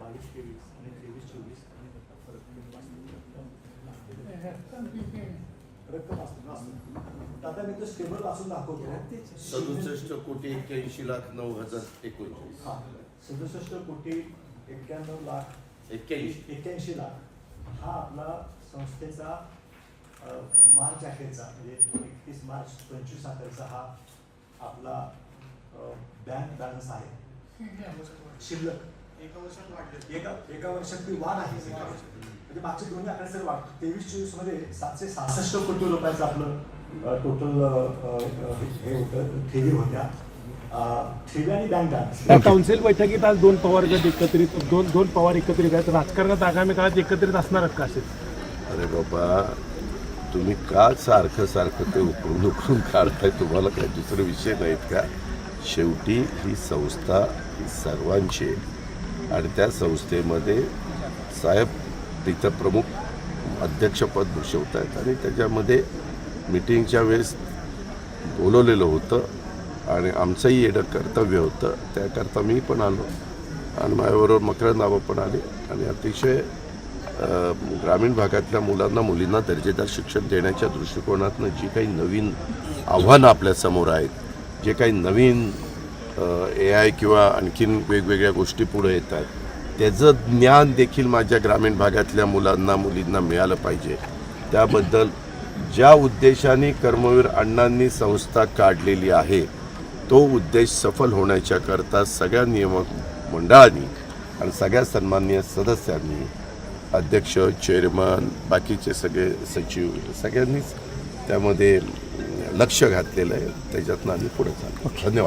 बावीस तेवीस आणि तेवीस चोवीस आणि रक्कम असते आता मी तो स्टेबल वाचून दाखवतो सदुसष्ट कोटी एक्क्याऐंशी लाख नऊ हजार एकोणचाळीस. हा सदुसष्ट कोटी एक्क्याण्णव लाख एक्क्याऐंशी. एक्क्याऐंशी लाख. हा आपला संस्थेचा मार्च अखेरचा म्हणजे एकतीस मार्च पंचवीस अखेरचा हा आपला बँक बॅलन्स आहे? शिल्लक. एका वर्षात वाढले एका एका वर्षात ती वाढ आहे म्हणजे मागचे दोन्ही आकडे सर वाढ. तेवीस चोवीसमध्ये सातशे सहासष्ट कोटी रुपयाचं आपलं टोटल हे होतं ठेवी होत्या. काउन्सिल बैठकीत आज दोन पवार गट एकत्रित दोन दोन पवार एकत्रित आहेत. राजकारणात आगामी काळात एकत्रित असणार आहेत का असे अरे बाबा तुम्ही का सारखं सारखं ते उकळून उकळून काढताय? तुम्हाला काय दुसरे विषय नाहीत का? शेवटी ही संस्था ही सर्वांची आहे. आणि त्या संस्थेमध्ये साहेब तिथं प्रमुख अध्यक्षपद भूषवत आहेत आणि त्याच्यामध्ये मिटिंगच्या वेळेस बोलवलेलं होतं. आणि आमचंही येणं कर्तव्य होतं. त्याकरता मी पण आलो आणि माझ्याबरोबर मकरंद नावं पण आले. आणि अतिशय ग्रामीण भागातल्या मुलांना मुलींना दर्जेदार शिक्षण देण्याच्या दृष्टिकोनातनं जी काही नवीन आव्हानं आपल्यासमोर आहेत जे काही नवीन ए आय किंवा आणखीन वेगवेगळ्या गोष्टी पुढे येतात त्याचं ज्ञान देखील माझ्या ग्रामीण भागातल्या मुलांना मुलींना मिळालं पाहिजे. त्याबद्दल ज्या उद्देशाने कर्मवीर अण्णांनी संस्था काढलेली आहे तो उद्देश सफल होण्याच्याकरता सगळ्या नियामक मंडळांनी आणि सगळ्या सन्माननीय सदस्यांनी अध्यक्ष चेअरमन बाकीचे सगळे सचिव सगळ्यांनीच त्यामध्ये लक्ष घातलेलं आहे. त्याच्यातनं आम्ही पुढे चाललो धन्यवाद.